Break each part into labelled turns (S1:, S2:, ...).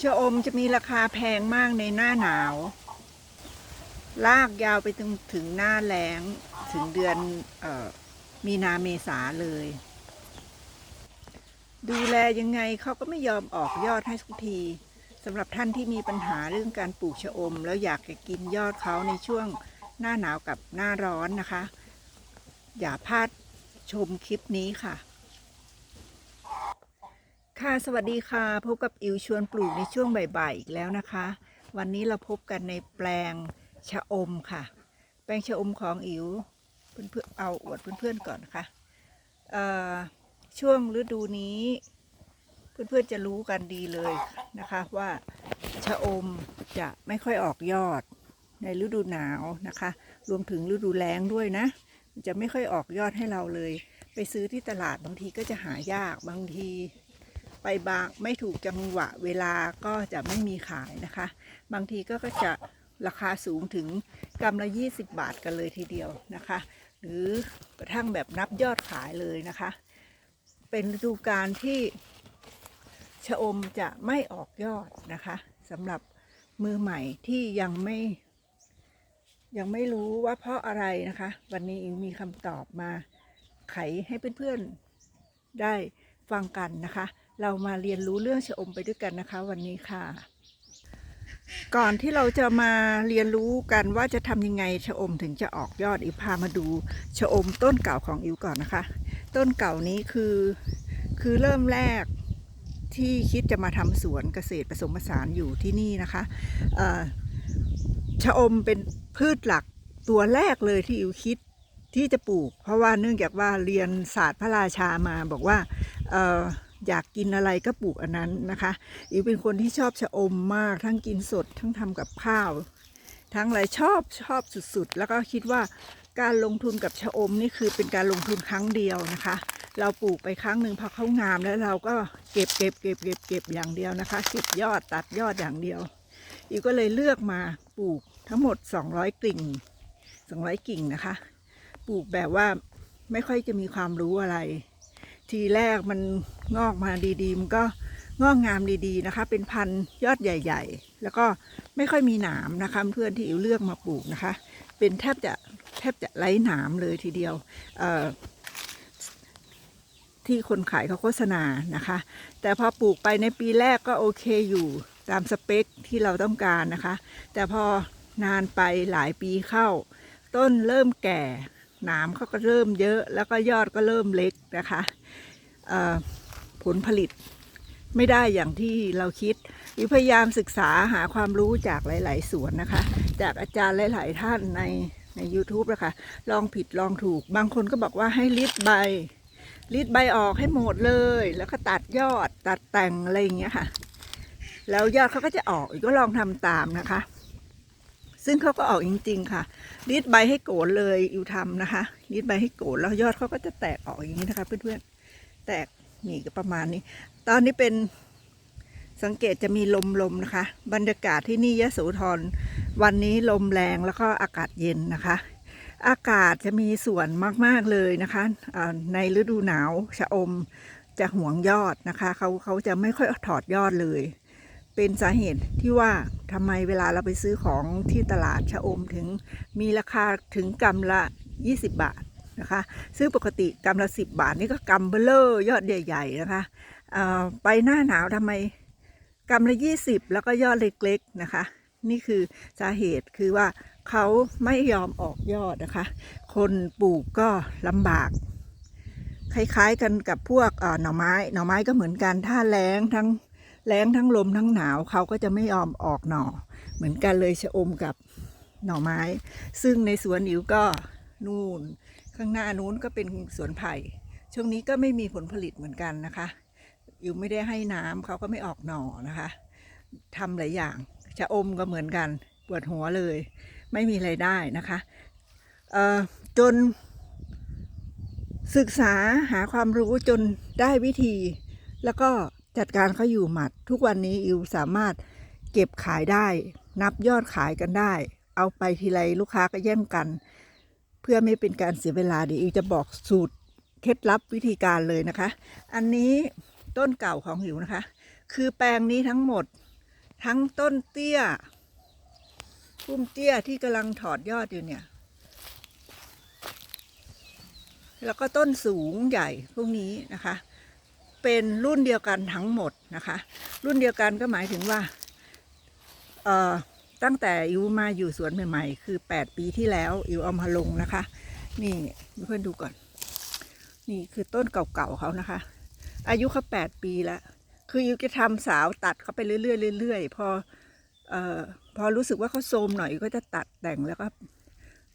S1: ชะอมจะมีราคาแพงมากในหน้าหนาว ลากยาวไปถึงถึงหน้าแล้งถึงเดือนออมีนาเมษาเลย ดูแลยังไงเขาก็ไม่ยอมออกยอดให้ทุกทีสำหรับท่านที่มีปัญหาเรื่องการปลูกชะอม แล้วอยากจะกินยอดเขาในช่วงหน้าหนาวกับหน้าร้อนนะคะ อย่าพลาดชมคลิปนี้ค่ะ ค่ะสวัสดีค่ะพบกับอิวชวนปลูกในช่วงบ่ายๆอีกแล้วนะคะ วันนี้เราพบกันในแปลงชะอมค่ะ แปลงชะอมของอิวเพื่อนๆเอาอวดเพื่อนๆก่อนนะคะเอ่อช่วงฤดูนี้ เพื่อนๆจะรู้กันดีเลยนะคะว่าชะอมจะไม่ค่อยออกยอดในฤดูหนาวนะคะ รวมถึงฤดูแล้งด้วยนะ จะไม่ค่อยออกยอดให้เราเลย ไปซื้อที่ตลาดบางทีก็จะหายากบางที ไปบางไม่ถูกจังหวะเวลาก็จะไม่มีขายนะคะ บางทีก็ก็จะราคาสูงถึงกำละ 20 บาทกันเลยทีเดียวนะคะ หรือกระทั่งแบบนับยอดขายเลยนะคะ เป็นฤดูกาลที่ชะอมจะไม่ออกยอดนะคะสำหรับมือใหม่ที่ยังไม่ ยังไม่รู้ว่าเพราะอะไรนะคะ วันนี้อิงมีคำตอบมาไขให้เพื่อนๆได้ฟังกันนะคะ เรามาเรียนรู้เรื่องชะอมไปด้วยกันนะคะ วันนี้ค่ะ ก่อนที่เราจะมาเรียนรู้กันว่าจะทำยังไงชะอมถึงจะออกยอดอิวพามาดูชะอมต้นเก่าของอิวก่อนนะคะ ต้นเก่านี้คือคือเริ่มแรกที่คิดจะมาทำสวนเกษตรผสมผสานอยู่ที่นี่นะคะชะอมเป็นพืชหลักตัวแรกเลยที่อิวคิดที่จะปลูก เพราะว่าเนื่องจากว่าเรียนศาสตร์พระราชามาบอกว่า อยากกินอะไรก็ปลูกอันนั้นนะคะอิวเป็นคนที่ชอบชะอมมากทั้งกินสดทั้งทำกับข้าว ทั้งอะไรชอบชอบสุดๆ แล้วก็คิดว่าการลงทุนกับชะอมนี่คือเป็นการลงทุนครั้งเดียวนะคะ เราปลูกไปครั้งหนึ่งพอเขางามแล้วเราก็เก็บเก็บเก็บเก็บเก็บอย่างเดียวนะคะเก็บยอดตัดยอดอย่างเดียวอิวก็เลยเลือกมาปลูกทั้งหมด 200 กิ่ง 200 กิ่งนะคะ ปลูกแบบว่าไม่ค่อยจะมีความรู้อะไร ทีแรกมันงอกมาดีๆ มันก็งอกงามดีๆนะคะ เป็นพันธุ์ยอดใหญ่ ๆ แล้วก็ไม่ค่อยมีหนามนะคะ เพื่อนที่อิวเลือกมาปลูกนะคะ เป็นแทบจะแทบจะไร้หนามเลยทีเดียวที่คนขายเขาโฆษณานะคะ แต่พอปลูกไปในปีแรกก็โอเคอยู่ตามสเปคที่เราต้องการนะคะ แต่พอนานไปหลายปีเข้า ต้นเริ่มแก่ หนามเขาก็เริ่มเยอะ แล้วก็ยอดก็เริ่มเล็กนะคะผลผลิตไม่ได้อย่างที่เราคิดวิพยายามศึกษาหาความรู้จากหลาย ๆ สวนนะคะ จากอาจารย์หลาย ๆ ท่านในใน u t u b e นะคะลองผิดลองถูก บางคนก็บอกว่าให้ลิดใบลิดใบออกให้หมดเลย แล้วก็ตัดยอดตัดแต่งอะไรอย่างเงี้ยค่ะ แล้วยอดเขาก็จะออกอีกก็ลองทำตามนะคะ ซึ่งเขาก็ออกจริง ๆ ค่ะรีดใบให้โกนเลยอยู่ทำนะคะรีดใบให้โกนแล้วยอดเขาก็จะแตกออกอย่างนี้นะคะเพื่อนๆแตกนี่ก็ประมาณนี้ ตอนนี้เป็นสังเกตจะมีลมลมนะคะ บรรยากาศที่นี่ยะโสธรวันนี้ลมแรงแล้วก็อากาศเย็นนะคะ อากาศจะมีส่วนมาก ๆ เลยนะคะในฤดูหนาวชะอมจะห่วงยอดนะคะเขาเขาจะไม่ค่อยถอดยอดเลย เป็นสาเหตุที่ว่าทำไมเวลาเราไปซื้อของที่ตลาดชะอมถึงมีราคาถึงกำละ 20 บาทนะคะ ซึ่งปกติกำละ 10 บาทนี่ก็กำเบลอยอดใหญ่ ๆ นะคะไปหน้าหนาวทำไมกำละ 20 แล้วก็ยอดเล็กๆนะคะ นี่คือสาเหตุคือว่าเขาไม่ยอมออกยอดนะคะ คนปลูกก็ลำบาก คล้ายๆกันกับพวกหน่อไม้ หน่อไม้ก็เหมือนกันถ้าแล้งทั้ง แล้งทั้งลมทั้งหนาวเขาก็จะไม่ยอมออกหน่อ เหมือนกันเลยชะอมกับหน่อไม้ ซึ่งในสวนอิ๋วก็นู่น ข้างหน้านู้นก็เป็นสวนไผ่ ช่วงนี้ก็ไม่มีผลผลิตเหมือนกันนะคะอิ๋วไม่ได้ให้น้ำเขาก็ไม่ออกหน่อนะคะทำหลายอย่างชะอมก็เหมือนกันปวดหัวเลย ไม่มีไรายได้นะคะเออจนศึกษาหาความรู้จนได้วิธี แล้วก็ จัดการเขาอยู่หมัด ทุกวันนี้อิวสามารถเก็บขายได้ นับยอดขายกันได้ เอาไปทีไรลูกค้าก็แย่งกัน เพื่อไม่เป็นการเสียเวลาเดี๋ยวอิวจะบอกสูตรเคล็ดลับวิธีการเลยนะคะ อันนี้ต้นเก่าของหิวนะคะ คือแปลงนี้ทั้งหมด ทั้งต้นเตี้ยพุ่มเตี้ยที่กำลังถอดยอดอยู่เนี่ย แล้วก็ต้นสูงใหญ่พวกนี้นะคะ เป็นรุ่นเดียวกันทั้งหมดนะคะ รุ่นเดียวกันก็หมายถึงว่าเอ่อตั้งแต่อิวมาอยู่สวนใหม่ๆ คือ 8 ปีที่แล้วอิวเอามาลงนะคะ นี่เพื่อนดูก่อน นี่คือต้นเก่าๆเขานะคะ อายุเขา8ปีแล้ว คืออิวจะทำสาวตัดเขาไปเรื่อยๆเรื่อยๆพอเอ่อพอรู้สึกว่าเขาโทรมหน่อยก็จะตัดแต่งแล้วก็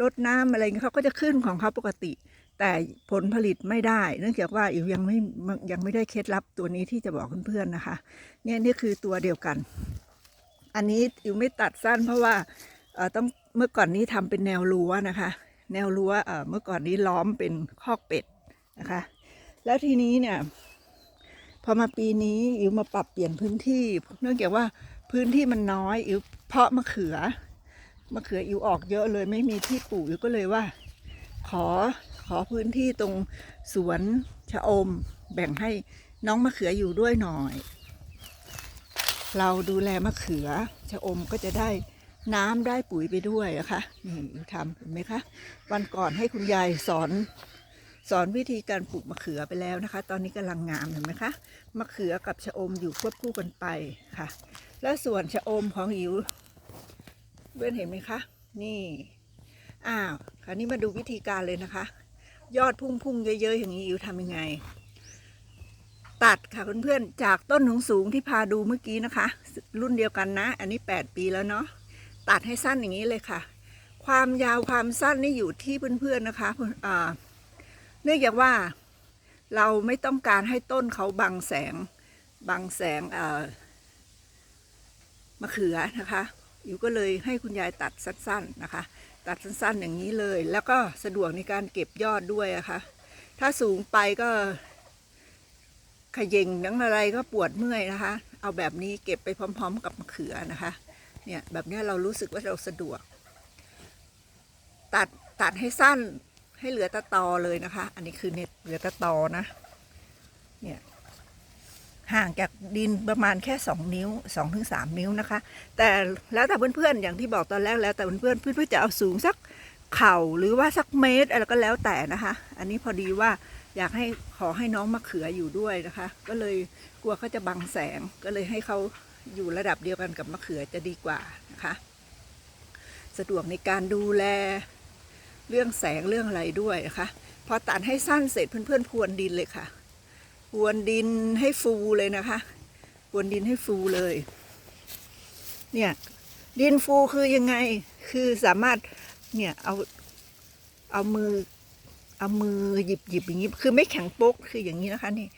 S1: ลดน้ำอะไรเงี้ยเขาก็จะขึ้นของเขาปกติ แต่ผลผลิตไม่ได้ เนื่องจากว่าอิวยังไม่ยังไม่ได้เคล็ดลับตัวนี้ที่จะบอกเพื่อนๆนะคะ เนี่ยนี่คือตัวเดียวกัน อันนี้อิวไม่ตัดสั้นเพราะว่าเอ่อต้องเมื่อก่อนนี้ทำเป็นแนวรั้วนะคะ แนวรั้วเอ่อเมื่อก่อนนี้ล้อมเป็นคอกเป็ดนะคะ แล้วทีนี้เนี่ยพอมาปีนี้อิวมาปรับเปลี่ยนพื้นที่ เนื่องจากว่าพื้นที่มันน้อยอิวเพาะมะเขือมะเขืออิวออกเยอะเลยไม่มีที่ปลูกอิวก็เลยว่า ขอ ขอพื้นที่ตรงสวนชะอม แบ่งให้น้องมะเขืออยู่ด้วยหน่อย เราดูแลมะเขือชะอมก็จะได้น้ำได้ปุ๋ยไปด้วยนะคะนี่ทำเห็นไหมคะ วันก่อนให้คุณยายสอนสอนวิธีการปลูกมะเขือไปแล้วนะคะ ตอนนี้กำลังงามเห็นไหมคะ มะเขือกับชะอมอยู่ควบคู่กันไปค่ะ แล้วส่วนชะอมของอิ๋วเพื่อนเห็นไหมคะ นี่ อ้าว คราวนี้มาดูวิธีการเลยนะคะ ยอดพุ่งๆเยอะๆอย่างนี้อิวทำยังไง ตัดค่ะเพื่อนๆจากต้นสูงๆที่พาดูเมื่อกี้นะคะ รุ่นเดียวกันนะ อันนี้ 8 ปีแล้วเนาะตัดให้สั้นอย่างนี้เลยค่ะ ความยาวความสั้นนี่อยู่ที่เพื่อนๆนะคะเนื่องจากว่าเราไม่ต้องการให้ต้นเขาบังแสงบังแสงเอ่อมะเขือนะคะ อยู่ก็เลยให้คุณยายตัดสั้นๆนะคะ ตัดสั้นๆอย่างนี้เลย แล้วก็สะดวกในการเก็บยอดด้วยอะคะถ้าสูงไปก็ขย่งนังอะไรก็ปวดเมื่อยนะคะ เอาแบบนี้เก็บไปพร้อม ๆ กับมะเขือนะคะ เนี่ยแบบนี้เรารู้สึกว่าเราสะดวก ตัดตัดให้สั้นให้เหลือตะตอเลยนะคะ อันนี้คือเน็ตเหลือตะตอนะ เนี่ย ห่างจากดินประมาณแค่สองนิ้วสองถึงสามนิ้วนะคะ แต่แล้วแต่เพื่อนๆ อย่างที่บอกตอนแรกแล้วแต่เพื่อนๆเพื่อนๆจะเอาสูงสักเข่าหรือว่าสักเมตรอะไรก็แล้วแต่นะคะ อันนี้พอดีว่าอยากให้ขอให้น้องมะเขืออยู่ด้วยนะคะ ก็เลยกลัวเขาจะบังแสงก็เลยให้เขาอยู่ระดับเดียวกันกับมะเขือจะดีกว่านะคะ สะดวกในการดูแลเรื่องแสงเรื่องอะไรด้วยนะคะ พอตัดให้สั้นเสร็จเพื่อนๆพรวนดินเลยค่ะ พรวนดินให้ฟูเลยนะคะพรวนดินให้ฟูเลย เนี่ย ดินฟูคือยังไง คือสามารถ เนี่ยเอา เอามือ เอามือหยิบหยิบอย่างนี้ คือไม่แข็งโป๊ก คืออย่างนี้นะคะนี่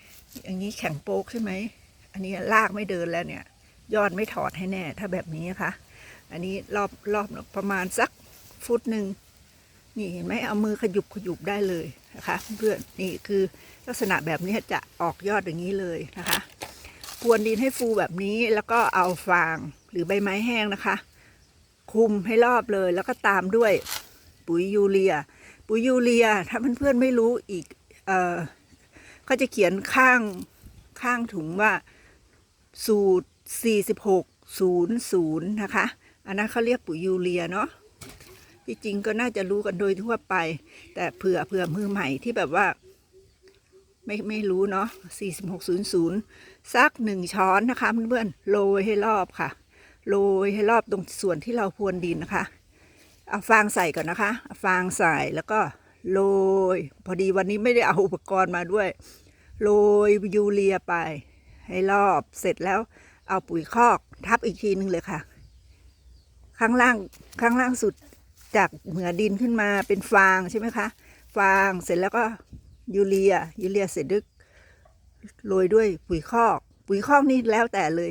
S1: อย่างนี้แข็งโป๊กใช่ไหม อันนี้ลากไม่เดินแล้วเนี่ย ยอดไม่ถอดให้แน่ ถ้าแบบนี้นะคะ อันนี้รอบรอบประมาณสักฟุตหนึ่งนี่เห็นไหมเอามือขยุบขยุบได้เลย นะคะเพื่อนนี่คือลักษณะแบบนี้จะออกยอดอย่างนี้เลยนะคะกวนดินให้ฟูแบบนี้แล้วก็เอาฟางหรือใบไม้แห้งนะคะ คุมให้รอบเลยแล้วก็ตามด้วยปุ๋ยยูเรีย ปุ๋ยยูเรียถ้าเพื่อนๆไม่รู้อีกเออเขาจะเขียนข้างข้างถุงว่าสูตร 4600 นะคะ อันนั้นเขาเรียกปุ๋ยยูเรียเนาะ ที่จริงก็น่าจะรู้กันโดยทั่วไป แต่เผื่อเผื่อมือใหม่ที่แบบว่า ไม่ไม่รู้เนาะ4600สักหนึ่งช้อนนะคะเพื่อนๆโรยให้รอบค่ะโรยให้รอบตรงส่วนที่เราพรวนดินนะคะ เอาฟางใส่ก่อนนะคะเอาฟางใส่แล้วก็โรยพอดีวันนี้ไม่ได้เอาอุปกรณ์มาด้วยโรยยูเรียไป ให้รอบเสร็จแล้ว เอาปุ๋ยคอกทับอีกทีนึงเลยค่ะ ข้างล่างข้างล่างสุด จากเหนือดินขึ้นมาเป็นฟางใช่ไหมคะ ฟางเสร็จแล้วก็ยูเรียยูเรียเสร็จดึกโรยด้วยปุ๋ยคอก ปุ๋ยคอกนี่แล้วแต่เลย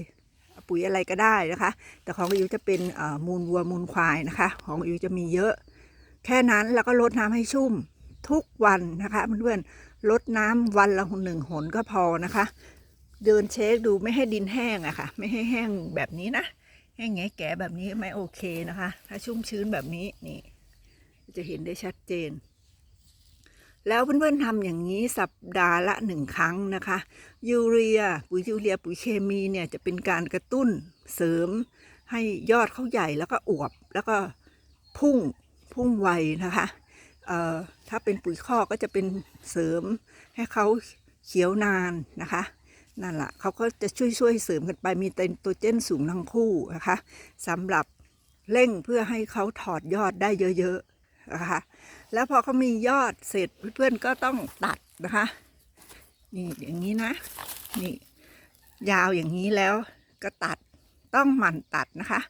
S1: ปุ๋ยอะไรก็ได้นะคะ แต่ของอิวจะเป็นมูลวัวมูลควายนะคะ ของอิวจะมีเยอะ แค่นั้นแล้วก็ลดน้ำให้ชุ่มทุกวันนะคะเพื่อนๆลดน้ำวันละหนึ่งหนก็พอนะคะ เดินเช็คดูไม่ให้ดินแห้งอะค่ะ ไม่ให้แห้งแบบนี้นะ แห้งแงะแก่แบบนี้ไม่โอเคนะคะ ถ้าชุ่มชื้นแบบนี้นี่ จะเห็นได้ชัดเจน แล้วเพื่อนๆทำอย่างนี้สัปดาห์ละหนึ่งครั้งนะคะ ยูเรียปุ๋ยยูเรียปุ๋ยเคมีเนี่ยจะเป็นการกระตุ้นเสริม ให้ยอดเขาใหญ่แล้วก็อวบแล้วก็พุ่งพุ่งไวนะคะถ้าเป็นปุ๋ยคอกก็จะเป็นเสริมให้เขาเขียวนานนะคะ นั่นแหละเขาก็จะช่วยช่วยเสริมกันไปมีไนโตรเจนสูงทั้งคู่นะคะสำหรับเร่งเพื่อให้เขาถอดยอดได้เยอะๆนะคะแล้วพอเขามียอดเสร็จเพื่อนๆก็ต้องตัดนะคะนี่อย่างนี้นะนี่ยาวอย่างนี้แล้วก็ตัดต้องหมั่นตัดนะคะ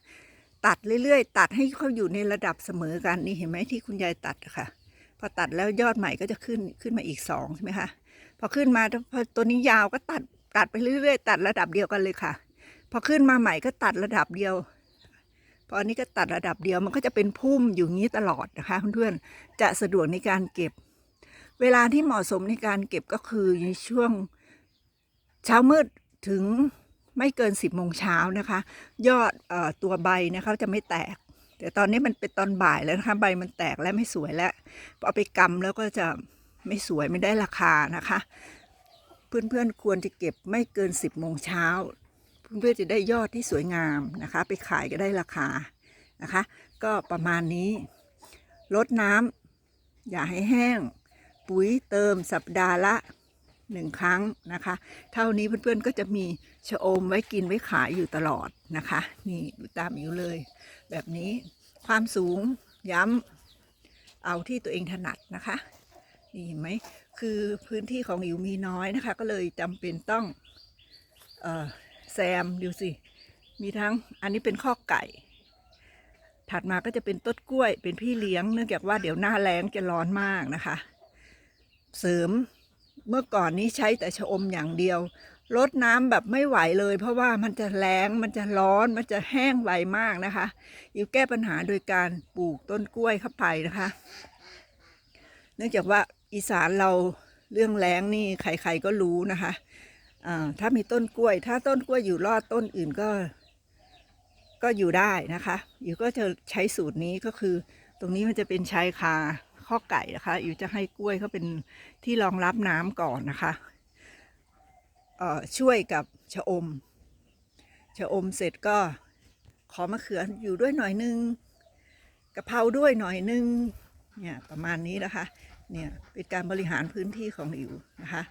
S1: ตัดเรื่อยๆ ตัดให้เขาอยู่ในระดับเสมอกันนี่เห็นไหมที่คุณยายตัดค่ะ พอตัดแล้วยอดใหม่ก็จะขึ้นขึ้นมาอีกสองใช่ไหมคะพอขึ้นมาพอตัวนี้ยาวก็ตัด ตัดไปเรื่อยๆ ตัดระดับเดียวกันเลยค่ะ พอขึ้นมาใหม่ก็ตัดระดับเดียว พออันนี้ก็ตัดระดับเดียวมันก็จะเป็นพุ่มอยู่งนี้ตลอดนะคะเพื่อนๆจะสะดวกในการเก็บ เวลาที่เหมาะสมในการเก็บก็คือในช่วงเช้ามืดถึงไม่เกิน 10โมงเช้านะคะ ยอดออตัวใบนะคะจะไม่แตก แต่ตอนนี้มันเป็นตอนบ่ายแล้วนะคะใบมันแตกแล้วไม่สวยแล้วพอเอาไปกำแล้วก็จะไม่สวยไม่ได้ราคานะคะ เพื่อนๆควรจะเก็บไม่เกิน 10โมงเช้าเพื่อจะได้ยอดที่สวยงามนะคะ ไปขายก็ได้ราคานะคะ ก็ประมาณนี้ลดน้ำอย่าให้แห้ง ปุ๋ยเติมสัปดาห์ละหนึ่งครั้งนะคะ เท่านี้เพื่อนๆก็จะมีชะอมไว้กินไว้ขายอยู่ตลอดนะคะ นี่ดูตามอิ๋วเลย แบบนี้ความสูงย้ำเอาที่ตัวเองถนัดนะคะ นี่เห็นไหม คือพื้นที่ของอิ๋วมีน้อยนะคะ ก็เลยจำเป็นต้องออแซมดูสิ มีทั้งอันนี้เป็นข้อไก่ ถัดมาก็จะเป็นต้นกล้วย เป็นพี่เลี้ยง เนื่องจากว่าเดี๋ยวหน้าแล้งจะร้อนมากนะคะ เสริมเมื่อก่อนนี้ใช้แต่ชะอมอย่างเดียวลดน้ำแบบไม่ไหวเลย เพราะว่ามันจะแล้งมันจะร้อนมันจะแห้งไวมากนะคะอยู่แก้ปัญหาโดยการปลูกต้นกล้วยเข้าไปนะคะ เนื่องจากว่า อีสานเราเรื่องแล้งนี่ใครๆก็รู้นะคะถ้ามีต้นกล้วย ถ้าต้นกล้วยอยู่รอดต้นอื่นก็ ก็อยู่ได้นะคะอยู่ก็จะใช้สูตรนี้ก็คือ ตรงนี้มันจะเป็นชายคาข้อไก่นะคะอยู่จะให้กล้วยเขาเป็นที่รองรับน้ำก่อนนะคะเอ่อช่วยกับชะอม ชะอมเสร็จก็ขอมะเขืออยู่ด้วยหน่อยนึงกะเพราด้วยหน่อยนึงเนี่ยประมาณนี้นะคะ เนี่ยเป็นการบริหารพื้นที่ของอิ๋วนะคะ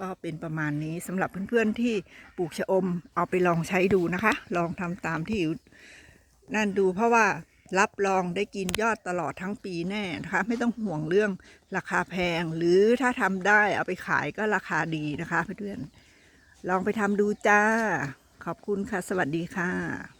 S1: ก็เป็นประมาณนี้สำหรับเพื่อนๆที่ปลูกชะอมเอาไปลองใช้ดูนะคะ ลองทำตามที่อิ๋วนั่นดูเพราะว่ารับรองได้กินยอดตลอดทั้งปีแน่นะคะ ไม่ต้องห่วงเรื่องราคาแพง หรือถ้าทำได้เอาไปขายก็ราคาดีนะคะเพื่อนๆลองไปทำดูจ้า ขอบคุณค่ะ สวัสดีค่ะ